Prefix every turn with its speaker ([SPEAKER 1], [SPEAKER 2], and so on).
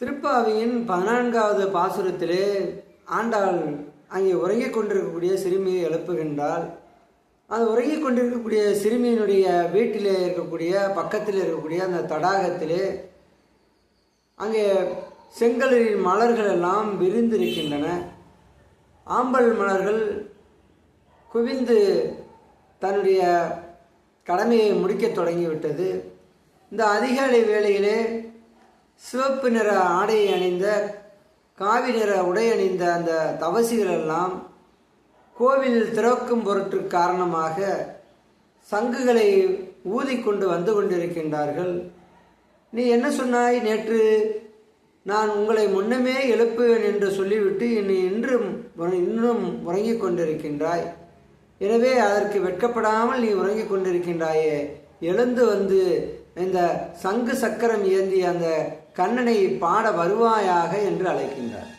[SPEAKER 1] திருப்பாவியின் பதினான்காவது பாசுரத்திலே ஆண்டாள் அங்கே உறங்கிக் கொண்டிருக்கக்கூடிய சிறுமியை எழுப்புகின்றால் அது உறங்கிக் கொண்டிருக்கக்கூடிய சிறுமியினுடைய வீட்டிலே இருக்கக்கூடிய பக்கத்தில் இருக்கக்கூடிய அந்த தடாகத்திலே அங்கே செங்கலின் மலர்கள் எல்லாம் விரிந்திருக்கின்றன. ஆம்பல் மலர்கள் குவிந்து தன்னுடைய கடமையை முடிக்கத் தொடங்கிவிட்டது. இந்த அதிகாலை வேளையிலே சிவப்பு நிற ஆடையை அணிந்த காவி நிற உடை அணிந்த அந்த தவசிகள் எல்லாம் கோவில் திறக்கும் பொருட்டு காரணமாக சங்குகளை ஊதிக்கொண்டு வந்து கொண்டிருக்கின்றார்கள். நீ என்ன சொன்னாய்? நேற்று நான் உங்களை முன்னமே எழுப்புவேன் என்று சொல்லிவிட்டு இனி இன்றும் இன்னும் உறங்கிக் கொண்டிருக்கின்றாய். எனவே அதற்கு வெட்கப்படாமல் நீ உறங்கிக் கொண்டிருக்கின்றாயே. எழுந்து வந்து இந்த சங்கு சக்கரம் ஏந்திய அந்த கண்ணனை பாட வருவாயாக என்று அழைக்கின்றார்.